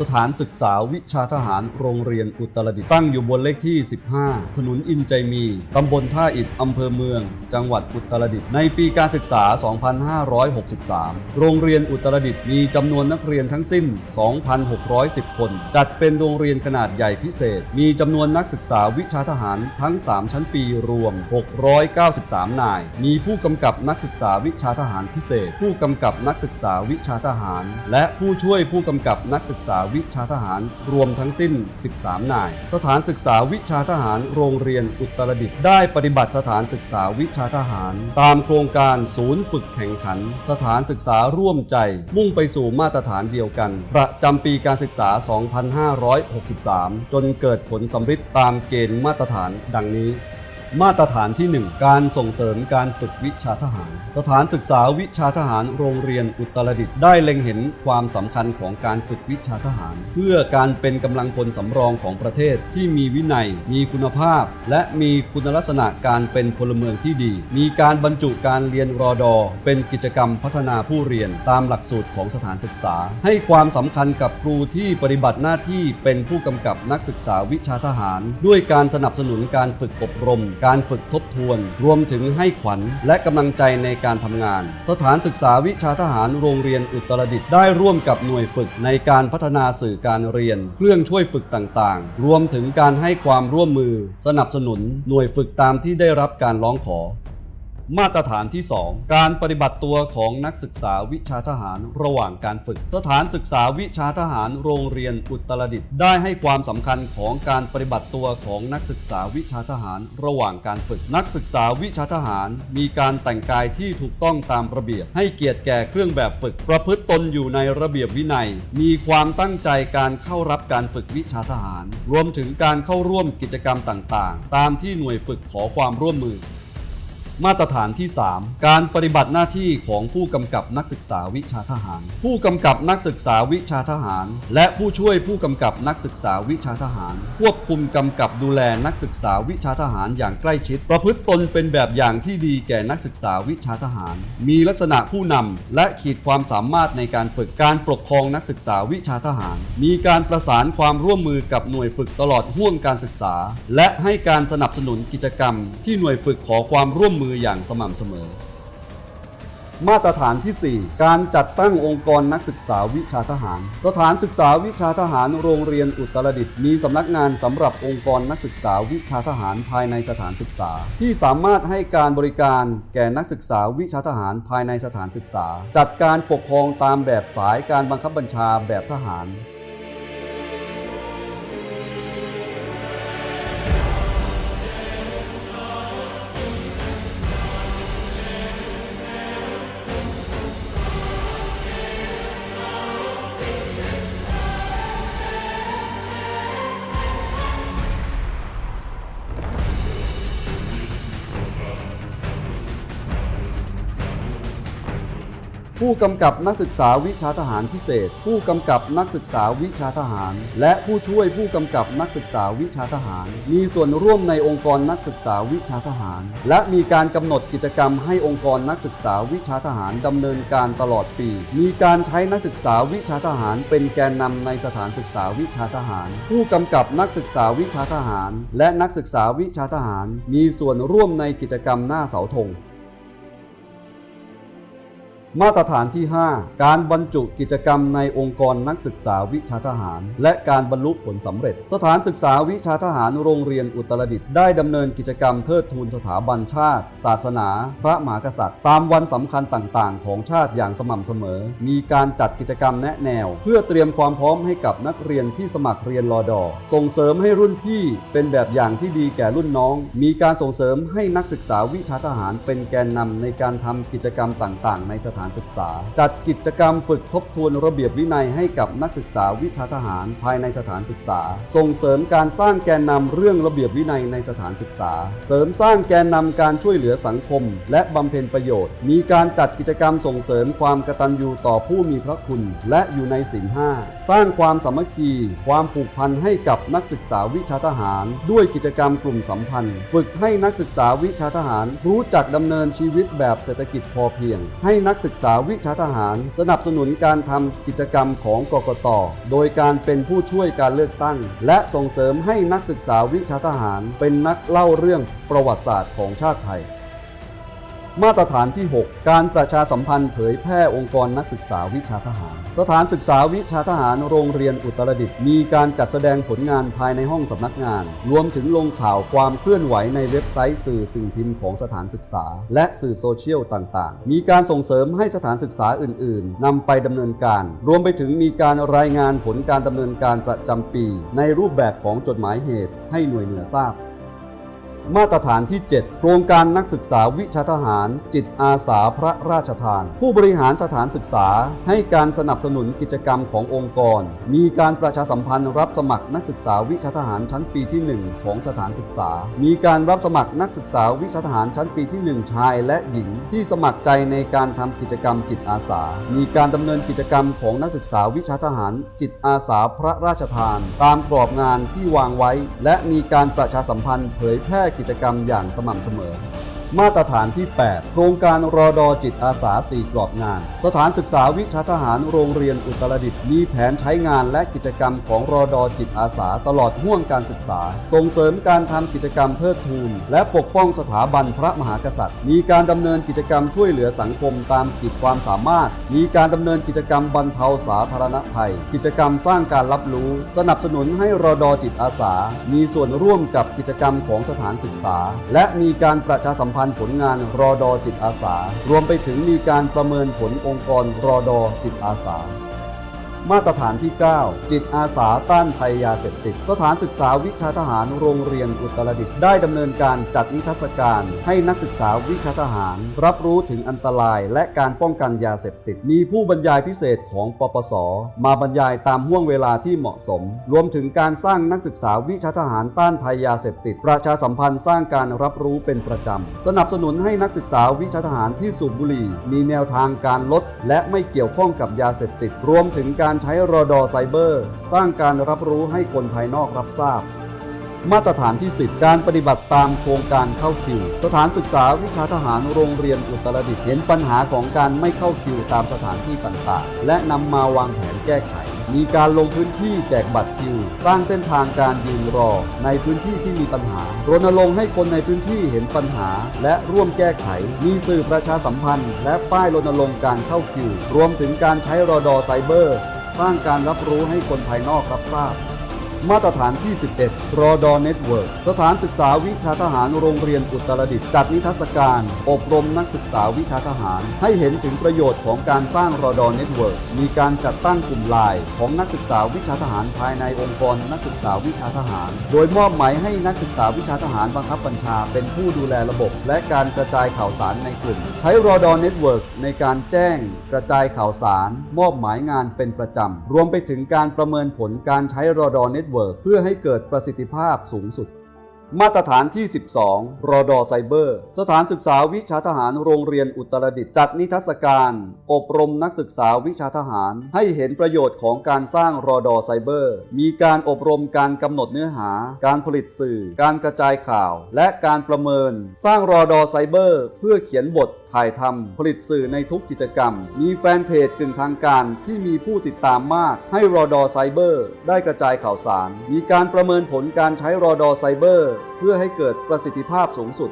สถานศึกษาวิชาทหารโรงเรียนอุตรดิตถ์ตั้งอยู่บนเลขที่ 15 ถนนอินใจมี ตำบลท่าอิฐอำเภอเมือง จังหวัดอุตรดิตถ์ในปีการศึกษา 2563 โรงเรียนอุตรดิตถ์มีจำนวนนักเรียนทั้งสิ้น 2,610 คน จัดเป็นโรงเรียนขนาดใหญ่พิเศษ มีจำนวนนักศึกษาวิชาทหารทั้ง 3 ชั้นปีรวม 693 นาย มีผู้กำกับนักศึกษาวิชาทหารพิเศษ ผู้กำกับนักศึกษาวิชาทหาร และผู้ช่วยผู้กำกับนักศึกษาวิชาทหารรวมทั้งสิ้น 13 นาย สถานศึกษาวิชาทหารโรงเรียนอุตรดิตถ์ได้ปฏิบัติสถานศึกษาวิชาทหาร ตามโครงการศูนย์ฝึกแข่งขัน สถานศึกษาร่วมใจ มุ่งไปสู่มาตรฐานเดียวกัน ประจำปีการศึกษา 2563 จนเกิดผลสำฤทธิ์ตามเกณฑ์มาตรฐานดังนี้ มาตรฐานที่ 1 การส่งเสริมการฝึกวิชาทหาร สถานศึกษาวิชาทหารโรงเรียนอุตรดิตถ์ได้เล็งเห็นความสำคัญของการฝึกวิชาทหาร เพื่อการเป็นกำลังพลสำรองของประเทศที่มีวินัย มีคุณภาพ และมีคุณลักษณะการเป็นพลเมืองที่ดี มีการบรรจุการเรียนรอดอ เป็นกิจกรรมพัฒนาผู้เรียนตามหลักสูตรของสถานศึกษา ให้ความสำคัญกับครูที่ปฏิบัติหน้าที่เป็นผู้กำกับนักศึกษาวิชาทหาร ด้วยการสนับสนุนการฝึกอบรมการฝึกทบทวน รวมถึงให้ขวัญและกำลังใจในการทำงาน สถานศึกษาวิชาทหารโรงเรียนอุตรดิตถ์ได้ร่วมกับหน่วยฝึกในการพัฒนาสื่อการเรียน เครื่องช่วยฝึกต่างๆ รวมถึงการให้ความร่วมมือ สนับสนุน หน่วยฝึกตามที่ได้รับการร้องขอ มาตรฐานที่ 2 การปฏิบัติตัวของนักศึกษาวิชาทหารระหว่างการฝึก สถานศึกษาวิชาทหารโรงเรียนอุตรดิตถ์ได้ให้ความสำคัญของการปฏิบัติตัวของนักศึกษาวิชาทหารระหว่างการฝึก นักศึกษาวิชาทหาร มีการแต่งกายที่ถูกต้องตามระเบียบ ให้เกียรติแก่เครื่องแบบฝึก ประพฤติตนอยู่ในระเบียบวินัย มีความตั้งใจการเข้ารับการฝึกวิชาทหาร รวมถึงการเข้าร่วมกิจกรรมต่างๆ ตามที่หน่วยฝึกขอความร่วมมือ มาตรฐานที่ 3 การปฏิบัติหน้าที่ของผู้กำกับนักศึกษาวิชาทหาร ผู้กำกับนักศึกษาวิชาทหาร และผู้ช่วยผู้กำกับนักศึกษาวิชาทหาร ควบคุมกำกับดูแลนักศึกษาวิชาทหารอย่างใกล้ชิด ประพฤติตนเป็นแบบอย่างที่ดีแก่นักศึกษาวิชาทหาร มีลักษณะผู้นำและขีดความสามารถในการฝึกการปกครองนักศึกษาวิชาทหาร มีการประสานความร่วมมือกับหน่วยฝึกตลอดห่วงการศึกษา และให้การสนับสนุนกิจกรรม ที่หน่วยฝึกขอความร่วมมืออย่างสม่ำเสมอ มาตรฐานที่ 4 การจัดตั้งองค์กรนักศึกษาวิชาทหาร สถานศึกษาวิชาทหารโรงเรียนอุตรดิตถ์มีสำนักงานสำหรับองค์กรนักศึกษาวิชาทหารภายในสถานศึกษา ที่สามารถให้การบริการแก่นักศึกษาวิชาทหารภายในสถานศึกษา จัดการปกครองตามแบบสายการบังคับบัญชาแบบทหาร ผู้กำกับนักศึกษาวิชาทหารพิเศษ ผู้กำกับนักศึกษาวิชาทหาร และผู้ช่วยผู้กำกับนักศึกษาวิชาทหาร มีส่วนร่วมในองค์กรนักศึกษาวิชาทหาร และมีการกำหนดกิจกรรมให้องค์กรนักศึกษาวิชาทหารดำเนินการตลอดปี มีการใช้นักศึกษาวิชาทหาร เป็นแกนนำในสถานศึกษาวิชาทหาร ผู้กำกับนักศึกษาวิชาทหาร และนักศึกษาวิชาทหาร มีส่วนร่วมในกิจกรรมหน้าเสาธง มาตรฐานที่ 5 การบรรจุกิจกรรมในองค์กรนักศึกษาวิชาทหาร และการบรรลุผลสำเร็จ สถานศึกษาวิชาทหารโรงเรียนอุตรดิตถ์ได้ดำเนินกิจกรรมเทิดทูนสถาบันชาติ ศาสนา พระมหากษัตริย์ ตามวันสำคัญต่างๆ ของชาติอย่างสม่ำเสมอ มีการจัดกิจกรรมแนะแนว เพื่อเตรียมความพร้อมให้กับนักเรียนที่สมัครเรียนรอดอส่งเสริมให้รุ่นพี่เป็นแบบอย่างที่ดีแก่รุ่นน้อง มีการส่งเสริมให้นักศึกษาวิชาทหารเป็นแกนนำในการทำกิจกรรมต่าง ๆ ในสถานศึกษา จัดกิจกรรมฝึกทบทวนระเบียบวินัยให้กับนักศึกษาวิชาทหารภายในสถานศึกษา ส่งเสริมการสร้างแกนนำเรื่องระเบียบวินัยในสถานศึกษา เสริมสร้างแกนนำการช่วยเหลือสังคม และบำเพ็ญประโยชน์ มีการจัดกิจกรรมส่งเสริมความกตัญญูต่อผู้มีพระคุณ และอยู่ในศีลห้าสร้างความสามัคคี ความผูกพันให้กับนักศึกษาวิชาทหาร ด้วยกิจกรรมกลุ่มสัมพันธ์ ฝึกให้นักศึกษาวิชาทหาร รู้จักดำเนินชีวิตแบบเศรษฐกิจพอเพียง ให้นักศึกศึกษาวิชาทหาร สนับสนุนการทำกิจกรรมของกกต โดยการเป็นผู้ช่วยการเลือกตั้ง และส่งเสริมให้นักศึกษาวิชาทหาร เป็นนักเล่าเรื่องประวัติศาสตร์ของชาติไทย มาตรฐานที่ 6 การประชาสัมพันธ์เผยแพร่องค์กรนักศึกษาวิชาทหาร สถานศึกษาวิชาทหารโรงเรียนอุตรดิตถ์มีการจัดแสดงผลงานภายในห้องสำนักงาน รวมถึงลงข่าวความเคลื่อนไหวในเว็บไซต์สื่อสิ่งพิมพ์ของสถานศึกษา และสื่อโซเชียลต่างๆ มีการส่งเสริมให้สถานศึกษาอื่น ๆนำไปดำเนินการ รวมไปถึงมีการรายงานผลการดำเนินการประจำปี ในรูปแบบของจดหมายเหตุให้หน่วยเหนือทราบ มาตรฐานที่ 7 โครงการนักศึกษาวิชาทหาร จิตอาสาพระราชทาน ผู้บริหารสถานศึกษา ให้การสนับสนุนกิจกรรมขององค์กร มีการประชาสัมพันธ์รับสมัครนักศึกษาวิชาทหารชั้นปีที่ 1 ของสถานศึกษา มีการรับสมัครนักศึกษาวิชาทหารชั้นปีที่ 1 ชายและหญิง ที่สมัครใจในการทำกิจกรรมจิตอาสา มีการดำเนินกิจกรรมของนักศึกษาวิชาทหาร จิตอาสาพระราชทาน ตามกรอบงานที่วางไว้ และมีการประชาสัมพันธ์เผยแพร่กิจกรรมอย่างสม่ำเสมอ มาตรฐานที่ 8 โครงการรอดอจิตอาสา4กรอบงาน สถานศึกษาวิชาทหารโรงเรียนอุตรดิตถ์มีแผนใช้งานและกิจกรรมของรอดอจิตอาสาตลอดห่วงการศึกษา ส่งเสริมการทำกิจกรรมเทิดทูน และปกป้องสถาบันพระมหากษัตริย์ มีการดำเนินกิจกรรมช่วยเหลือสังคมตามขีดความสามารถ มีการดำเนินกิจกรรมบรรเทาสาธารณภัย กิจกรรมสร้างการรับรู้ สนับสนุนให้รอดอจิตอาสา มีส่วนร่วมกับกิจกรรมของสถานศึกษา และมีการประชาสัมพันธ์ผลงานรอดอจิตอาสา รวมไปถึงมีการประเมินผลองค์กรรอดอจิตอาสา มาตรฐานที่ 9 จิตอาสาต้านภัยยาเสพติด สถานศึกษาวิชาทหารโรงเรียนอุตรดิตถ์ได้ดำเนินการจัดนิทรรศการให้นักศึกษาวิชาทหาร รับรู้ถึงอันตรายและการป้องกันยาเสพติด มีผู้บรรยายพิเศษของปปส มาบรรยายตามห่วงเวลาที่เหมาะสม รวมถึงการสร้างนักศึกษาวิชาทหารต้านภัยยาเสพติด ประชาสัมพันธ์สร้างการรับรู้เป็นประจำ สนับสนุนให้นักศึกษาวิชาทหารที่สูบบุหรี่ มีแนวทางการลด และไม่เกี่ยวข้องกับยาเสพติด รวมถึงการการใช้รอดอไซเบอร์ สร้างการรับรู้ให้คนภายนอกรับทราบ มาตรฐานที่ 10 การปฏิบัติตามโครงการเข้าคิว สถานศึกษาวิชาทหารโรงเรียนอุตรดิตถ์เห็นปัญหาของการไม่เข้าคิวตามสถานที่ต่างๆ และนำมาวางแผนแก้ไขมีการลงพื้นที่แจกบัตรคิว สร้างเส้นทางการยืนรอ ในพื้นที่ที่มีปัญหารณรงค์ให้คนในพื้นที่เห็นปัญหา และร่วมแก้ไข มีสื่อประชาสัมพันธ์ และป้ายรณรงค์การเข้าคิว รวมถึงการใช้รอดอไซเบอร์ สร้างการรับรู้ให้คนภายนอกรับทราบ มาตรฐานที่ 11 รอดอเน็ตเวิร์กสถานศึกษาวิชาทหารโรงเรียนอุตรดิตถ์จัดนิทรรศการ อบรมนักศึกษาวิชาทหาร ให้เห็นถึงประโยชน์ของการสร้างรอดอเน็ตเวิร์กมีการจัดตั้งกลุ่มไลน์ของนักศึกษาวิชาทหารภายในองค์กรนักศึกษาวิชาทหาร โดยมอบหมายให้นักศึกษาวิชาทหารบังคับบัญชา เป็นผู้ดูแลระบบ และการกระจายข่าวสารในกลุ่ม ใช้รอดอเน็ตเวิร์กในการแจ้ง กระจายข่าวสาร มอบหมายงานเป็นประจำรวมไปถึงการประเมินผลการใช้รอดอเน็ตเวิร์กเพื่อให้เกิดประสิทธิภาพสูงสุด มาตรฐานที่ 12 รอดอไซเบอร์ สถานศึกษาวิชาทหารโรงเรียนอุตรดิตถ์จัดนิทรรศการ อบรมนักศึกษาวิชาทหาร ให้เห็นประโยชน์ของการสร้างรอดอไซเบอร์ มีการอบรมการกำหนดเนื้อหา การผลิตสื่อ การกระจายข่าว และการประเมิน สร้างรอดอไซเบอร์ เพื่อเขียนบทถ่ายทำผลิตสื่อในทุกกิจกรรม มีแฟนเพจกึ่งทางการที่มีผู้ติดตามมาก ให้รอดอไซเบอร์ได้กระจายข่าวสาร มีการประเมินผลการใช้รอดอไซเบอร์เพื่อให้เกิดประสิทธิภาพสูงสุด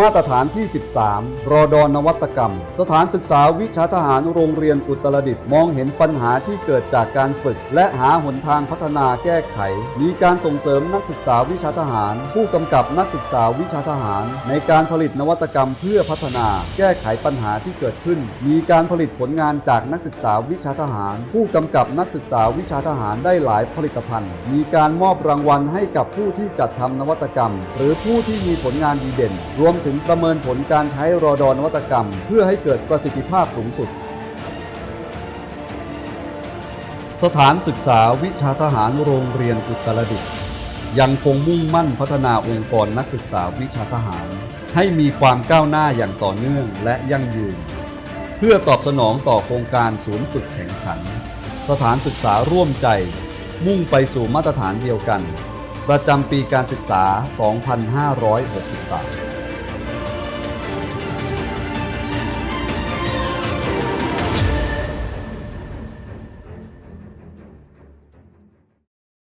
มาตรฐานที่ 13 รอดอนนวัตกรรม สถานศึกษาวิชาทหารโรงเรียนอุตรดิตถ์มองเห็นปัญหาที่เกิดจากการฝึก และหาหนทางพัฒนาแก้ไข มีการส่งเสริมนักศึกษาวิชาทหาร ผู้กำกับนักศึกษาวิชาทหาร ในการผลิตนวัตกรรมเพื่อพัฒนา แก้ไขปัญหาที่เกิดขึ้น มีการผลิตผลงานจากนักศึกษาวิชาทหาร ผู้กำกับนักศึกษาวิชาทหารได้หลายผลิตภัณฑ์ มีการมอบรางวัลให้กับผู้ที่จัดทำนวัตกรรม หรือผู้ที่มีผลงานดีเด่น รวมมถึงประเมินผลการใช้รอดอนวัตกรรม เพื่อให้เกิดประสิทธิภาพสูงสุด สถานศึกษาวิชาทหารโรงเรียนอุตรดิตถ์ยังคงมุ่งมั่นพัฒนาองค์กรนักศึกษาวิชาทหาร ให้มีความก้าวหน้าอย่างต่อเนื่องและยั่งยืน เพื่อตอบสนองต่อโครงการศูนย์ฝึกแข่งขัน สถานศึกษาร่วมใจ มุ่งไปสู่มาตรฐานเดียวกัน ประจำปีการศึกษา 2563